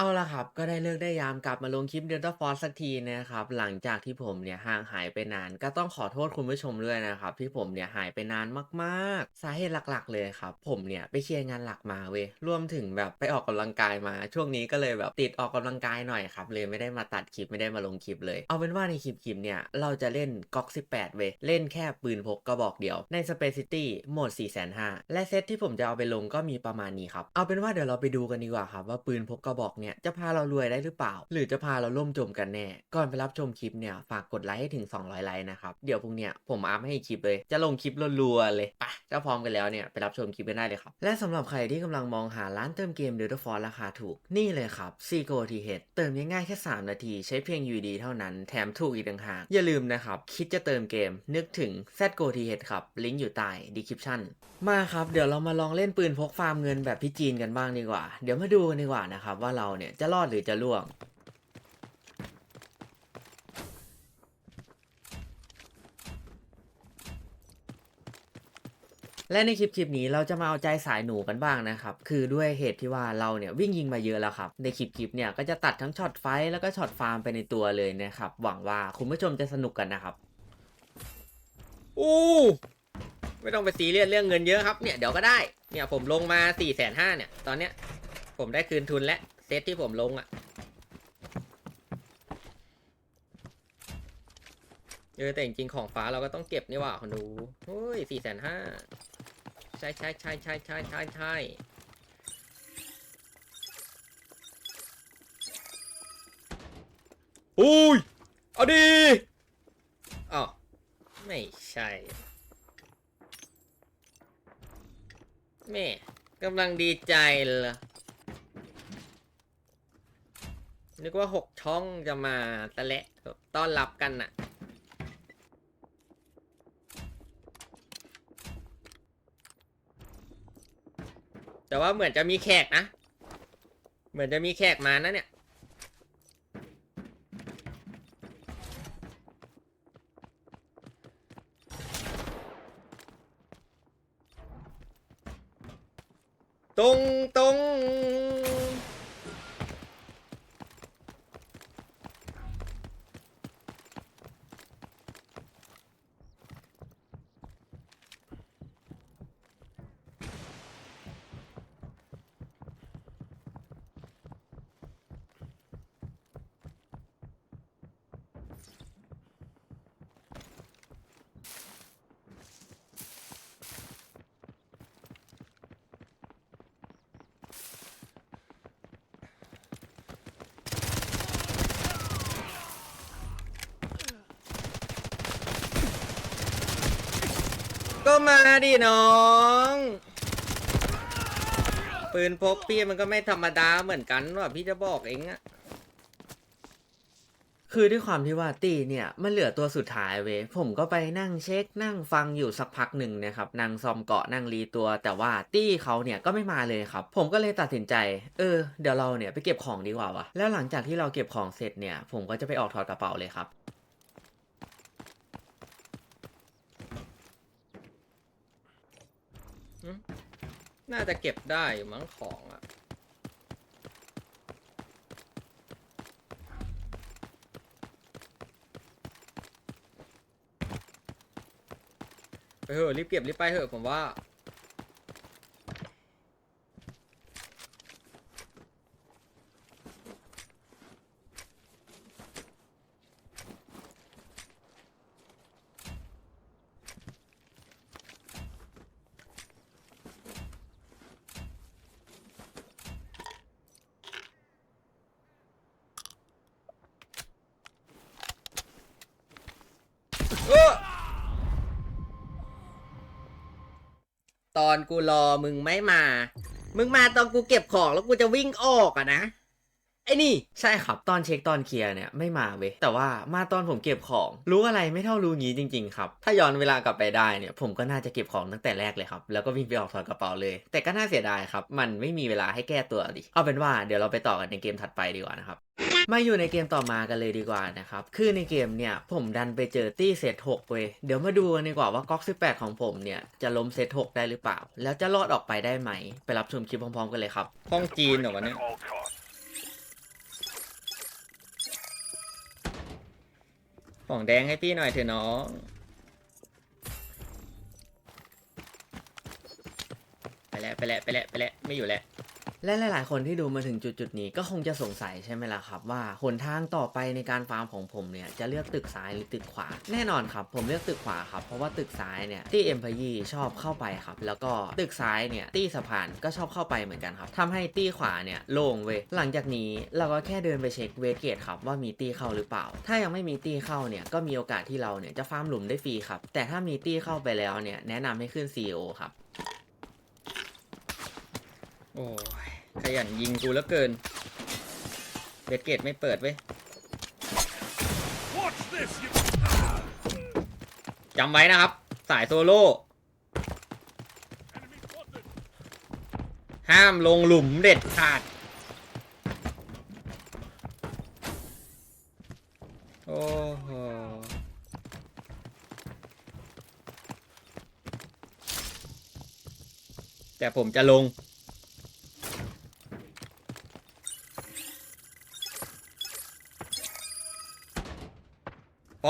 เอาละครับ ก็ได้เลิกได้ยามกลับมาลงคลิป Delta Force สักทีนะครับ หลังจากที่ผมเนี่ยห่างหายไปนาน ก็ต้องขอโทษคุณผู้ชมด้วยนะครับ ที่ผมเนี่ยหายไปนานมากๆ สาเหตุหลักๆ เลยครับ ผมเนี่ยไปเคลียร์งานหลักมาเว้ยรวมถึงแบบไปออกกำลังกายมา ช่วงนี้ก็เลยแบบติดออกกำลังกายหน่อยครับ เลยไม่ได้มาตัดคลิปไม่ได้มาลงคลิปเลย เอาเป็นว่าในคลิปคลิปเนี่ยเราจะเล่นก๊อก18 เว้ยเล่นแค่ปืนพกกระบอกเดียว ใน Space City โหมด4,500และเซตที่ผมจะเอาไปลงก็มีประมาณนี้ครับเอาเป็นว่าเดี๋ยวเราไปดูกันดีกว่าครับว่าปืนพกกระบอกเนี่ยจะพาเรารวยได้หรือเปล่า หรือจะพาเราล่มจมกันแน่ ก่อนไปรับชมคลิปเนี่ยฝากกดไลค์ให้ถึง 200 ไลค์นะครับ เดี๋ยวพรุ่งเนี้ยผมอัพให้คลิปเลย จะลงคลิปรัวๆเลยไปะ ถ้าพร้อมกันแล้วเนี่ยไปรับชมคลิปกันได้เลยครับ และสำหรับใครที่กำลังมองหาร้านเติมเกม Delta Force ราคาถูก นี่เลยครับ c g o t h เติมง่ายๆแค่ 3 นาที ใช้เพียง UD เท่านั้นแถมถูกอีกต่างหากอย่าลืมนะครับ คิดจะเติมเกม นึกถึง z g o t h ครับลิงก์อยู่ใต้ description มาครับ เดี๋ยวเรามาลองเล่นปืนพกฟาร์มเงินแบบพี่จีนกันบ้างดีกว่า เดี๋ยวมาดูกันดีกว่านะครับว่าเราเนี่ยจะรอดหรือจะล่วง และในคลิปคลิปนี้เราจะมาเอาใจสายหนูกันบ้างนะครับ คือด้วยเหตุที่ว่าเราเนี่ยวิ่งยิงมาเยอะแล้วครับ ในคลิปคลิปเนี่ยก็จะตัดทั้งช็อตไฟแล้วก็ช็อตฟาร์มไปในตัวเลยนะครับ หวังว่าคุณผู้ชมจะสนุกกันนะครับ อู้ไม่ต้องไปซีเรียสเรื่องเงินเยอะครับ เนี่ยเดี๋ยวก็ได้ เนี่ยผมลงมา4ี่แสนห้าเนี่ย ตอนเนี้ยผมได้คืนทุนแล้วเซตที่ผมลงอะ่ะ เออแต่จริงๆของฟ้าเราก็ต้องเก็บนี่หว่าคนดูเฮ้ยสี่แสนห้า ใช่ใช่ใช่ใช่ใช่ใช่ใช่อุ้ยเอาดีอ๋อไม่ใช่ แม่กำลังดีใจเลยนึกว่าหกช่องจะมาตะเละต้อนรับกันน่ะ แต่ว่าเหมือนจะมีแขกนะ เหมือนจะมีแขกมานะเนี่ย ตรงตรง ก็มาดิน้อง ปืนพกพี่มันก็ไม่ธรรมดาเหมือนกันว่ะพี่จะบอกเองอะคือด้วยความที่ว่าตีเนี่ยมันเหลือตัวสุดท้ายเว้ยผมก็ไปนั่งเช็คนั่งฟังอยู่สักพักหนึ่งนะครับนั่งซอมเกาะนั่งรีตัว แต่ว่าตี้เขาเนี่ยก็ไม่มาเลยครับ ผมก็เลยตัดสินใจ เออ เดี๋ยวเราเนี่ยไปเก็บของดีกว่าวะแล้วหลังจากที่เราเก็บของเสร็จเนี่ย ผมก็จะไปออกถอดกระเป๋าเลยครับ น่าจะเก็บได้อยู่มั้งของอะไปเถอะรีบเก็บรีบไปเถอะผมว่า เออต อนกูรอมึงไม่มา มึงมาตอนกูเก็บของแล้วกูจะวิ่งออกอะนะไอ้นี่ ใช่ครับตอนเช็คตอนเคลียร์เนี่ยไม่มาเว้ยแต่ว่ามาตอนผมเก็บของ รู้อะไรไม่เท่ารู้งี้จริง ๆ ครับ ถ้าย้อนเวลากลับไปได้เนี่ยผมก็น่าจะเก็บของตั้งแต่แรกเลยครับแล้วก็วิ่งไปออกถอดกระเป๋าเลย แต่ก็น่าเสียดายครับ มันไม่มีเวลาให้แก้ตัวดิเอาเป็นว่าเดี๋ยวเราไปต่อกันในเกมถัดไปดีกว่านะครับ มาอยู่ในเกมต่อมากันเลยดีกว่านะครับ คือในเกมเนี่ยผมดันไปเจอตี้เซตหกเว้ย เดี๋ยวมาดูกันดีกว่าว่าก๊อก18 ของผมเนี่ย จะล้มเซตหกได้หรือเปล่า แล้วจะรอดออกไปได้ไหม ไปรับชมคลิปพร้อมๆกันเลยครับ ห้องจีนเหรอวะเนี่ย ของแดงให้พี่หน่อยเถอะน้องไปแล้วไปแล้วไปแล้วไปแล้วไม่อยู่แล้ว และหลาย ๆ คนที่ดูมาถึงจุด ๆ นี้ก็คงจะสงสัยใช่ไหมล่ะครับ ว่าหนทางต่อไปในการฟาร์มของผมเนี่ยจะเลือกตึกซ้ายหรือตึกขวา แน่นอนครับ ผมเลือกตึกขวาครับ เพราะว่าตึกซ้ายเนี่ยตี้เอ็มพยีชอบเข้าไปครับ แล้วก็ตึกซ้ายเนี่ยตี้สะพานก็ชอบเข้าไปเหมือนกันครับทำให้ตี้ขวาเนี่ยโล่งเว้ยหลังจากนี้เราก็แค่เดินไปเช็คเวทเกตครับว่ามีตี้เข้าหรือเปล่า ถ้ายังไม่มีตี้เข้าเนี่ยก็มีโอกาสที่เราเนี่ยจะฟาร์มหลุมได้ฟรีครับแต่ถ้ามีตี้เข้าไปแล้วเนี่ยแนะนำให้ขึ้น CEO ครับโอ้ย ขยันยิงกูแล้วเกินเบสเกตไม่เปิดเว้ยจำไว้นะครับ สายโซโล่ห้ามลงหลุมเด็ดขาด โอ้โหแต่ผมจะลง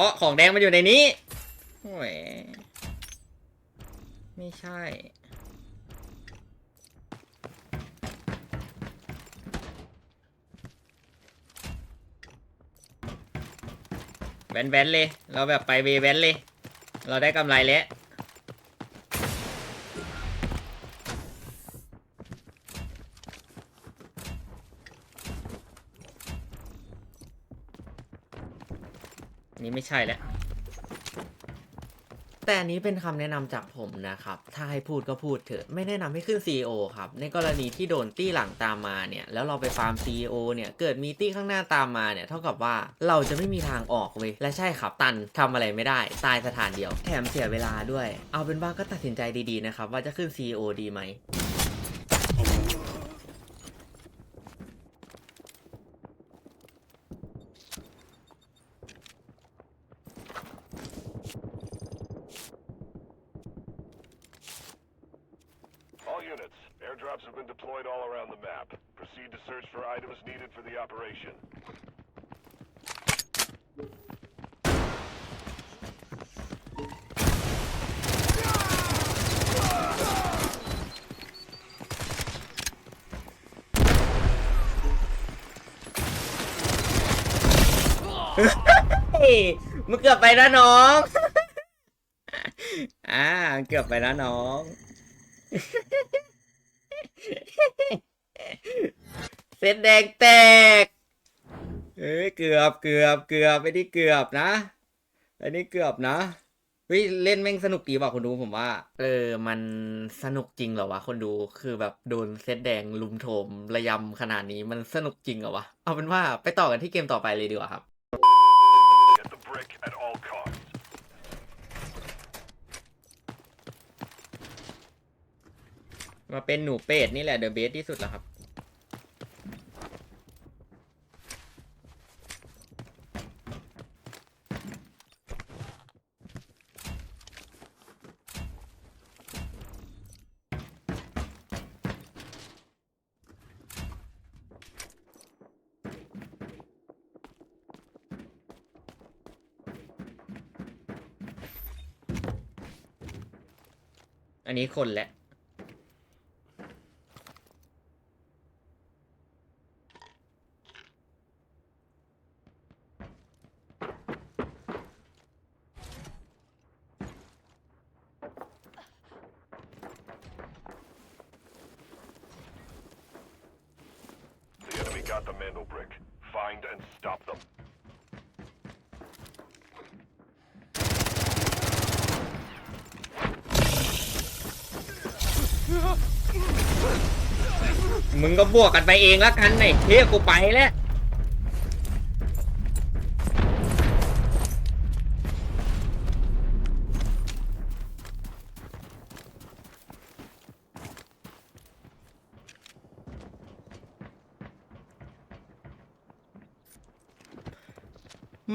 ราะของแดงมันอยู่ในนี้โอ้ยไม่ใช่ แว้นแว้นเลย เราแบบไปเวแว้นเลย เราได้กำไรแล้ว ใช่แล้วแต่อันนี้เป็นคำแนะนำจากผมนะครับ ถ้าให้พูดก็พูดเถอะ ไม่แนะนำให้ขึ้น CEO ครับ ในกรณีที่โดนตี้หลังตามมาเนี่ย แล้วเราไปฟาร์ม CEO เนี่ย เกิดมีตี้ข้างหน้าตามมาเนี่ย เท่ากับว่าเราจะไม่มีทางออกเว้ย และใช่ครับ ตันทำอะไรไม่ได้ ตายสถานเดียว แถมเสียเวลาด้วย เอาเป็นว่าก็ตัดสินใจดีๆนะครับ ว่าจะขึ้น CEO ดีไหม All units, airdrops have been deployed all around the map. Proceed to search for items needed for the operation. เฮ้ยมึงเกือบไปนะน้อง อ่า เกือบไปนะน้อง เส้นแดงแตก เอ้ย เกือบ เกือบ เกือบไม่ได้เกือบนะ อันนี้เกือบนะเฮ้ยเล่นแม่งสนุกดีว่ะคุณดูผมว่า เออ มันสนุกจริงเหรอวะคนดูคือแบบโดนเซตแดงลุมโถมระยำขนาดนี้มันสนุกจริงเหรอวะเอาเป็นว่าไปต่อกันที่เกมต่อไปเลยดีกว่าครับ risk at all costs. มาเป็นหนูเป็ดนี่แหละเดอะเบสที่สุดแล้วครับ นนี้คนแหละ The enemy got the Mandel brick. Find and stop them. มึงก็บวกกันไปเองแล้วกันไอ้เฮียกูไปแล้ว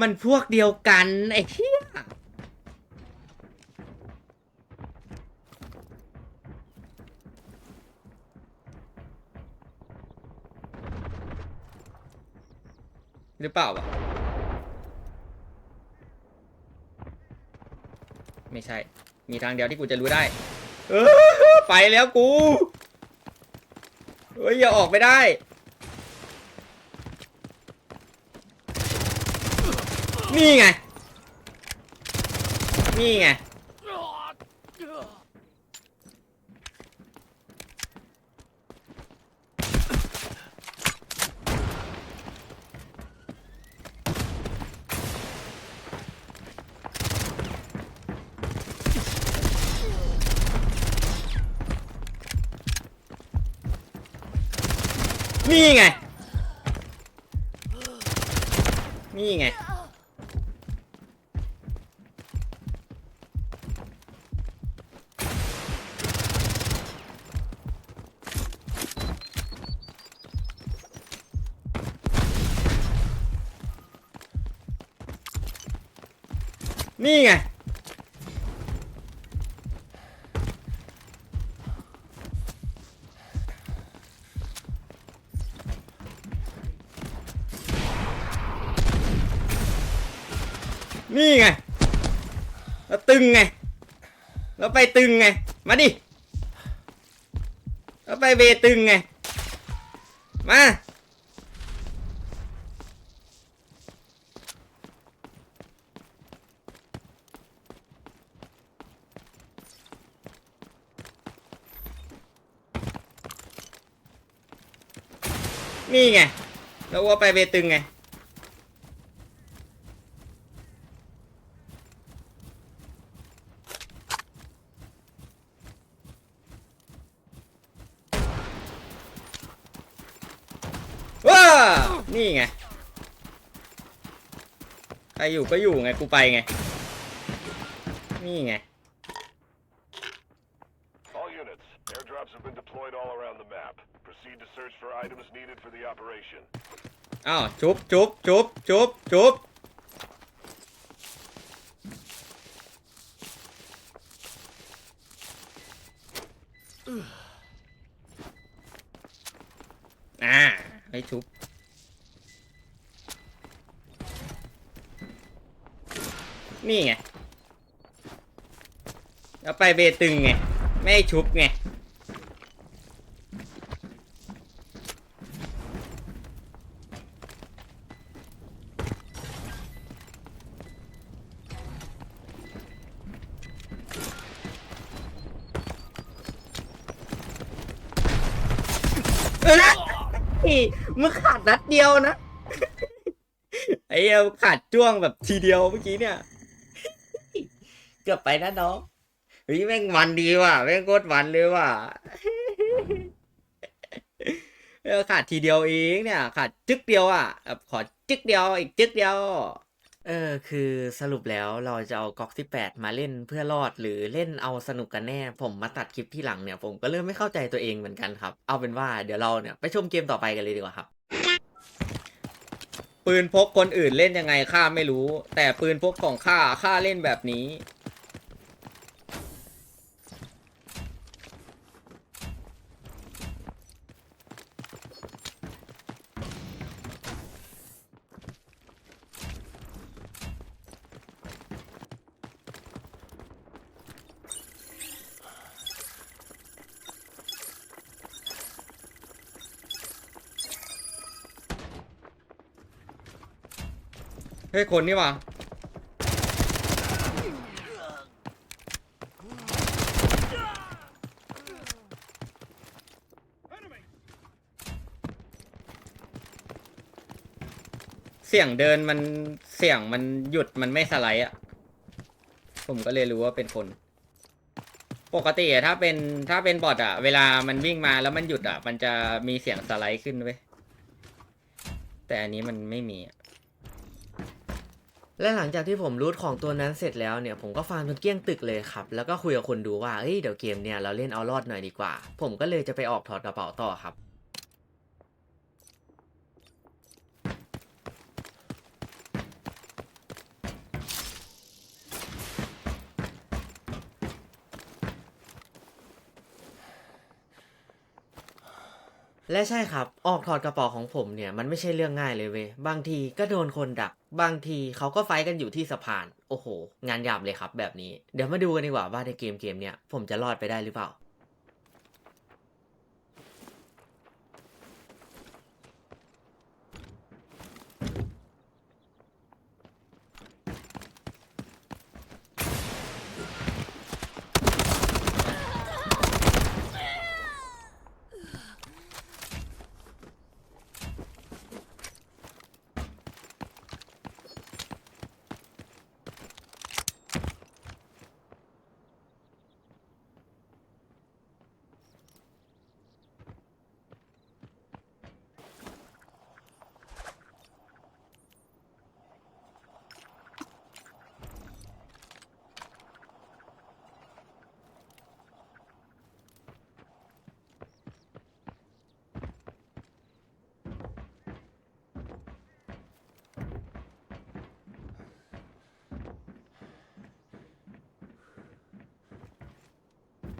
มันพวกเดียวกันไอ้เหี้ เปล่าอะไม่ใช่ มีทางเดียวที่กูจะรู้ได้ เออไปแล้วกู เฮ้ย อย่าออกไปได้ นี่ไง นี่ไง นี่ไง นี่ไง นี่ไง ตึงไงแล้วไปตึงไง มาดิแล้วไปเบตึงไง มา นี่ไงแล้วว่าไปเบตึงไง ว้า นี่ไง ใคร อยู่ก็อยู่ไงกูไปไง นี่ไง All units, airdrops have been deployed all around the map. Proceed to search for items needed for the operation. อ้าวจุบจุบจุบจุบจุบอ่าให้ชุบ นี่ไง แล้ว ไปเบตึงไง ไม่ชุบไง เออนะอีมึงขาดนัดเดียวนะ ไอ้เหี้ยขาดจ้วงแบบทีเดียวเมื่อกี้เนี่ย เกือบไปนะน้อง เฮ้ยแม่งมันดีว่ะแม่งโคตรมันเลยว่ะเออขาดทีเดียวเองเนี่ย ขาดจึกเดียวอะแบบขอจึกเดียวอีกจึกเดียว เออคือสรุปแล้วเราจะเอาก๊อกที่8มาเล่นเพื่อรอดหรือเล่นเอาสนุกกันแน่ ผมมาตัดคลิปที่หลังเนี่ย ผมก็เริ่มไม่เข้าใจตัวเองเหมือนกันครับ เอาเป็นว่าเดี๋ยวเราเนี่ยไปชมเกมต่อไปกันเลยดีกว่าครับปืนพกคนอื่นเล่นยังไงข้าไม่รู้ แต่ปืนพกของข้าข้าเล่นแบบนี้ ฮ้ยคนนี่ว่ะเสียงเดินมันเสียงมันหยุดมันไม่สไลด์อะ ผมก็เลยรู้ว่าเป็นคน ปกติอะถ้าเป็นถ้าเป็นบอทอะ เวลามันวิ่งมาแล้วมันหยุดอะ มันจะมีเสียงสไลด์ขึ้นเว้ยแต่อันนี้มันไม่มีอะ และหลังจากที่ผมรูทของตัวนั้นเสร็จแล้วเนี่ยผมก็ฟาร์มจนเกลี้ยงตึกเลยครับ แล้วก็คุยกับคนดูว่าเอ้ยเดี๋ยวเกมเนี่ยเราเล่นเอารอดหน่อยดีกว่า ผมก็เลยจะไปออกถอดกระเป๋าต่อครับ และใช่ครับออกถอดกระเป๋าของผมเนี่ยมันไม่ใช่เรื่องง่ายเลยเว้ยบางทีก็โดนคนดัก บางทีเขาก็ไฟกันอยู่ที่สะพาน โอ้โห งานหยาบเลยครับแบบนี้ เดี๋ยวมาดูกันดีกว่าว่าในเกมเกมเนี่ยผมจะรอดไปได้หรือเปล่า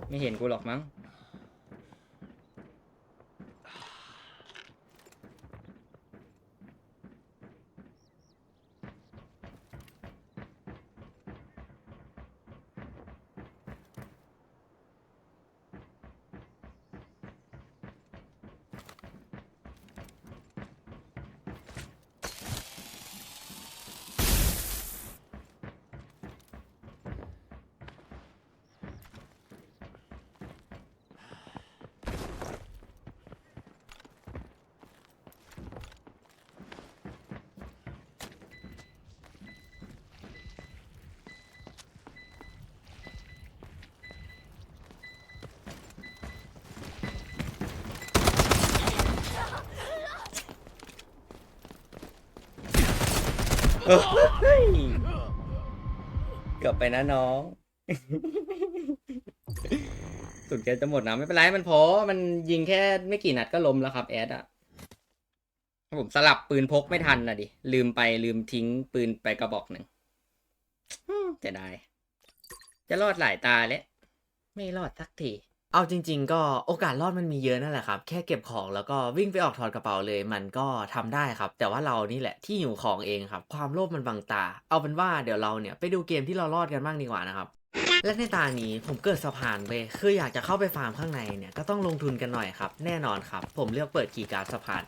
ไม่เห็นกูหรอกมั้ง เฮ้ยเกือบไปนะน้อง สุดแกจะหมดนะไม่เป็นไรมันพอ มันยิงแค่ไม่กี่นัดก็ล้มแล้วครับแอดอะผมสลับปืนพกไม่ทันนะดิ ลืมไปลืมทิ้งปืนไปกระบอกหนึ่งจะได้ จะรอดหลายตาแล้ว ไม่รอดสักที เอาจริง ๆ ก็โอกาสรอดมันมีเยอะนั่นแหละครับ แค่เก็บของแล้วก็วิ่งไปออกถอดกระเป๋าเลยมันก็ทำได้ครับ แต่ว่าเรานี่แหละที่อยู่ของเองครับ ความโลภมันบังตา เอาเป็นว่าเดี๋ยวเราเนี่ยไปดูเกมที่เรารอดกันบ้างดีกว่านะครับและในตานี้ผมเกิดสะพานไปคืออยากจะเข้าไปฟาร์มข้างในเนี่ยก็ต้องลงทุนกันหน่อยครับ แน่นอนครับ ผมเลือกเปิดกีการ์ดสะพาน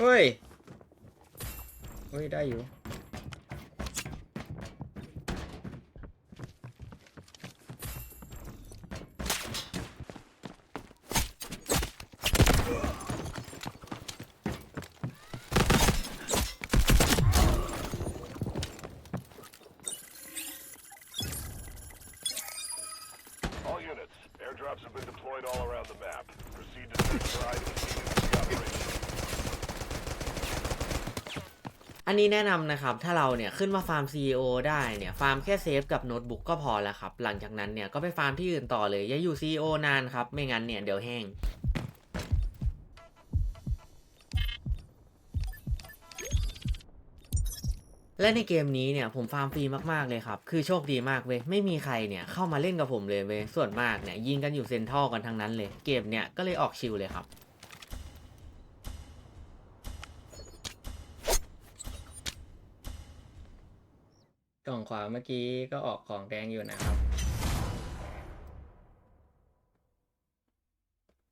เฮ้ย เฮ้ย ได้อยู่ All units, airdrops have been deployed all around the map. Proceed to search for items needed for the operation. อั นี้แนะนำนะครับ ถ้าเราเนี่ยขึ้นมาฟาร์ม CEO ได้เนี่ย ฟาร์มแค่เซฟกับโน้ตบุ๊กก็พอแล้วครับ หลังจากนั้นเนี่ยก็ไปฟาร์มที่อื่นต่อเลย อย่าอยู่ CEO นานครับ ไม่งั้นเนี่ยเดี๋ยวแห้งและในเกมนี้เนี่ยผมฟาร์มฟรีมากๆเลยครับ คือโชคดีมากเว้ย ไม่มีใครเนี่ยเข้ามาเล่นกับผมเลยเว้ย ส่วนมากเนี่ยยิงกันอยู่เซนทรัลกันทั้งนั้นเลย เกมเนี่ยก็เลยออกชิลเลยครับ กล่องขวาเมื่อกี้ก็ออกของแดงอยู่นะครับ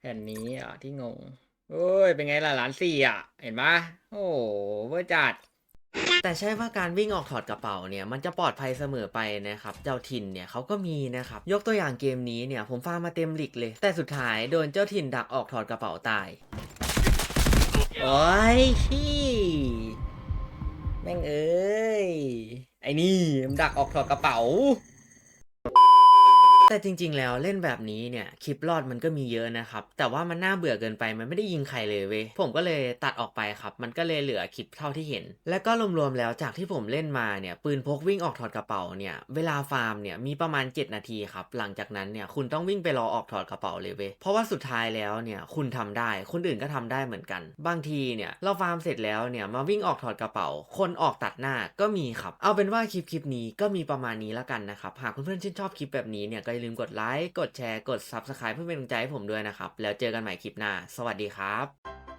แผ่นนี้อะที่งง โอ้ย เป็นไงล่ะหลานสี่อะ เห็นปะโอ้เวอร์จัด แต่ใช่ว่าการวิ่งออกถอดกระเป๋าเนี่ย มันจะปลอดภัยเสมอไปนะครับ เจ้าถิ่นเนี่ยเขาก็มีนะครับ ยกตัวอย่างเกมนี้เนี่ย ผมฟาร์มมาเต็มหลิกเลย แต่สุดท้ายโดนเจ้าถิ่นดักออกถอดกระเป๋าตาย โอ้ยขี้ แม่งเอ้ย ไอ้นี่มันดักออกถอดกระเป๋า แต่จริง ๆ แล้วเล่นแบบนี้เนี่ยคลิปรอดมันก็มีเยอะนะครับ แต่ว่ามันน่าเบื่อเกินไปมันไม่ได้ยิงใครเลยเว้ยผมก็เลยตัดออกไปครับ มันก็เลยเหลือคลิปเท่าที่เห็น และก็รวมๆแล้วจากที่ผมเล่นมาเนี่ยปืนพกวิ่งออกถอดกระเป๋าเนี่ยเวลาฟาร์มเนี่ยมีประมาณ 7 นาทีครับหลังจากนั้นเนี่ยคุณต้องวิ่งไปรอออกถอดกระเป๋าเลยเว้ยเพราะว่าสุดท้ายแล้วเนี่ยคุณทำได้คนอื่นก็ทำได้เหมือนกัน บางทีเนี่ยเราฟาร์มเสร็จแล้วเนี่ยมาวิ่งออกถอดกระเป๋า คนออกตัดหน้าก็มีครับเอาเป็นว่าคลิปคลิปนี้ก็มีประมาณนี้แล้วกันนะครับหากเพื่อนๆชื่นชอบคลิปแบบนี้เนี่ยก็อย่าลืมกดไลค์ กดแชร์ กด Subscribe เพื่อเป็นกำลังใจให้ผมด้วยนะครับ แล้วเจอกันใหม่คลิปหน้า สวัสดีครับ